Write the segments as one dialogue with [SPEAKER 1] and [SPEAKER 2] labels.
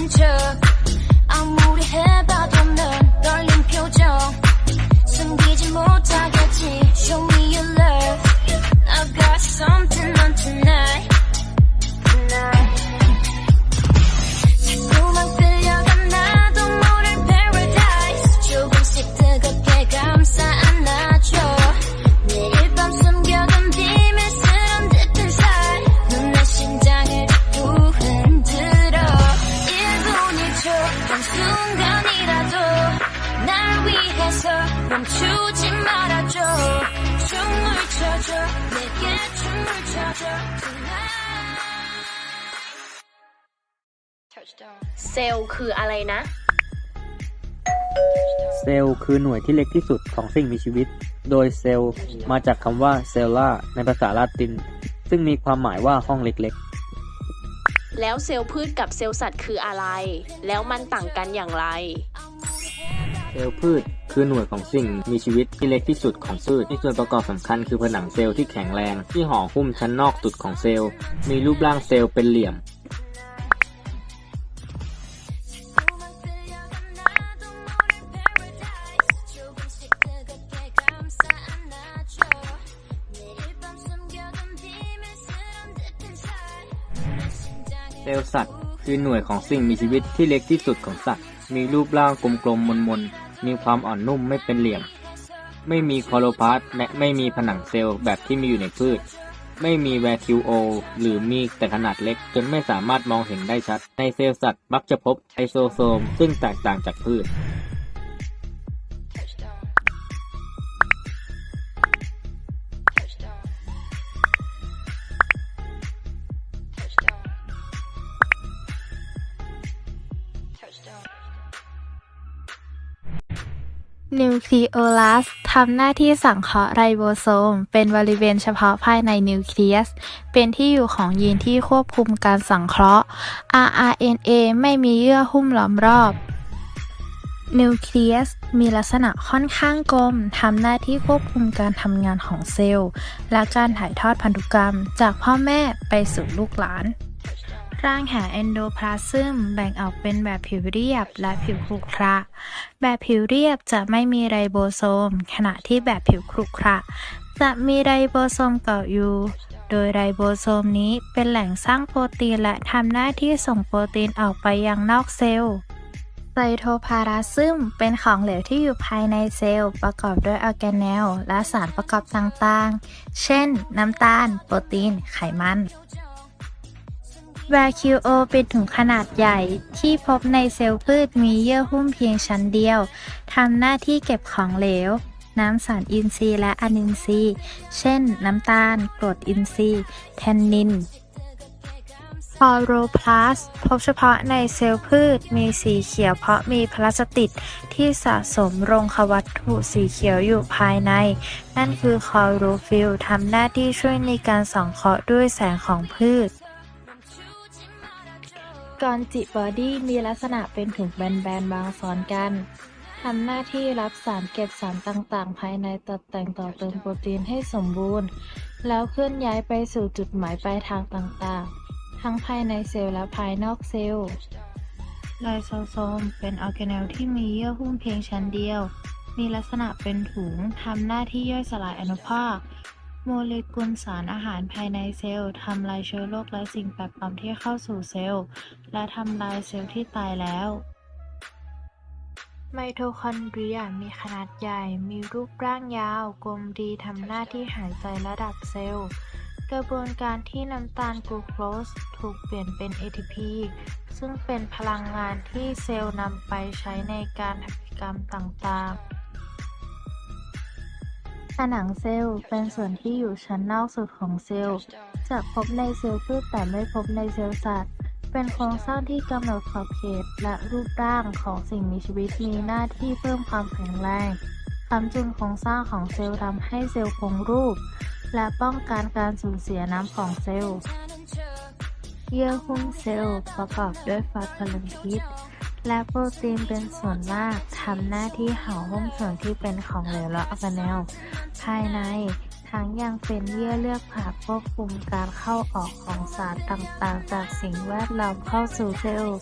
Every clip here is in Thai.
[SPEAKER 1] 괜찮은 척 아무리 해봐도 넌 떨린 표정 숨기지 못하겠지 Show me your love I've got something 멈추지 말아줘 춤을 춰줘 내게 춤을 춰줘 tonight
[SPEAKER 2] เซลล์คืออะไรนะ
[SPEAKER 3] เซลล์คือหน่วยที่เล็กที่สุดของสิ่งมีชีวิต โดยเซลล์มาจากคำว่าเซลล่าในภาษาลาติน ซึ่งมีความหมายว่าห้องเล็ก
[SPEAKER 2] แล้วเซลล์พืชกับเซลล์สัตว์คืออะไร แล้วมันต่างกันอย่างไร
[SPEAKER 3] ๆ เซลล์พืช คือหน่วยของสิ่งมีชีวิตที่เล็กที่สุดของพืชมีส่วนประกอบสำคัญคือผนังเซลล์ที่แข็งแรง ที่ห่อหุ้มชั้นนอกสุดของเซลล์ มีรูปร่างเซลล์เป็นเหลี่ยมเซลล์สัตว์ คือหน่วยของสิ่งมีชีวิตที่เล็กที่สุดของสัตว์ มีรูปร่างกลมๆมมนๆ มีความอ่อนนุ่มไม่เป็นเหลี่ยม ไม่มีคอโรพาสและไม่มีผนังเซลล์แบบที่มีอยู่ในพืช ไม่มีแวคิวโอหรือมีแต่ขนาดเล็ก จนไม่สามารถมองเห็นได้ชัด ในเซลล์สัตว์มักจะพบไอโซโซม ซึ่งแตกต่างจากพืช
[SPEAKER 4] นิวคลีโอลัสทำหน้าที่สังเคราะห์ไรโบโซม เป็นบริเวณเฉพาะภายในนิวเคลียส เป็นที่อยู่ของยีนที่ควบคุมการสังเคราะห์ rRNA ไม่มีเยื่อหุ้มล้อมรอบนิวเคลียสมีลักษณะค่อนข้างกลมทำหน้าที่ควบคุมการทำงานของเซลล์ และการถ่ายทอดพันธุกรรม จากพ่อแม่ไปสู่ลูกหลาน ร่างแห่เอนโดพลาซึมแบ่งออกเป็นแบบผิวเรียบและผิวขรุขระ แบบผิวเรียบจะไม่มีไรโบโซม ขณะที่แบบผิวขรุขระจะมีไรโบโซมเกาะอยู่ โดยไรโบโซมนี้เป็นแหล่งสร้างโปรตีนและทำหน้าที่ส่งโปรตีนออกไปยังนอกเซลล์ไซโทพาราซึมเป็นของเหลวที่อยู่ภายในเซลล์ ประกอบด้วยออร์แกเนลและสารประกอบต่างๆ เช่น น้ำตาล โปรตีน ไขมัน วาคิโอเป็นถุงขนาดใหญ่ที่พบในเซลล์พืชมีเยื่อหุ้มเพียงชั้นเดียว ทำหน้าที่เก็บของเหลว น้ำสารอินทรีย์และอนินทรีย์ เช่น น้ำตาล กรดอินทรีย์ แทนนินคลอโรพลาสพบเฉพาะในเซลล์พืชมีสีเขียวเพราะมีพลาสติกที่สะสมรงควัตถุสีเขียวอยู่ภายใน นั่นคือคลอโรฟิลทำหน้าที่ช่วยในการสังเคราะห์ด้วยแสงของพืช กอนจิบอดี้มีลักษณะเป็นถุงแบนๆบางซ้อนกันทำหน้าที่รับสารเก็บสารต่างๆ ภายในตัดแต่งต่อเติมโปรตีนให้สมบูรณ์ แล้วเคลื่อนย้ายไปสู่จุดหมายปลายทางต่างๆ ทั้งภายในเซลล์และภายนอกเซลล์ไลโซโซมเป็นออร์แกเนลที่มีเยื่อหุ้มเพียงชั้นเดียว มีลักษณะเป็นถุงทำหน้าที่ย่อยสลายอนุภาค โมเลกุลสารอาหารภายในเซลล์ทำลายเชื้อโรคและสิ่งแปลกปลอมที่เข้าสู่เซลล์ และทำลายเซลล์ที่ตายแล้ว ไมโทคอนเดรียมีขนาดใหญ่ มีรูปร่างยาว กลมดีทำหน้าที่หายใจระดับเซลล์ กระบวนการที่น้ำตาลกลูโคสถูกเปลี่ยนเป็น ATP ซึ่งเป็นพลังงานที่เซลล์นำไปใช้ในการทำกิจกรรมต่างๆ ผนังเซลล์เป็นส่วนที่อยู่ชั้นนอกสุดของเซลล์ จะพบในเซลล์พืชแต่ไม่พบในเซลล์สัตว์ เป็นโครงสร้างที่กำหนดขอบเขตและรูปร่างของสิ่งมีชีวิตมีหน้าที่เพิ่มความแข็งแรงค้ำจุนโครงสร้างของเซลล์ทำให้เซลล์คงรูป และป้องกันการสูญเสียน้ำของเซลล์ เยื่อหุ้มเซลล์ประกอบด้วยฟอสโฟลิพิด และโปรตีนเป็นส่วนมากทำหน้าที่เห่าหุ้มส่วนที่เป็นของเหลวและออร์แกเนลภายในทั้งยังเป็นเยื่อเลือกผ่าควบคุมการเข้าออกของสารต่างๆ จากสิ่งแวดล้อมเข้าสู่เซลล์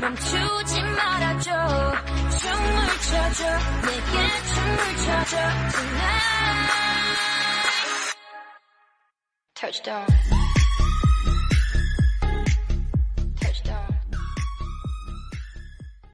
[SPEAKER 1] 멈추지 말아줘. 춤을 춰줘. 내게 춤을 춰줘. tonight Touchdown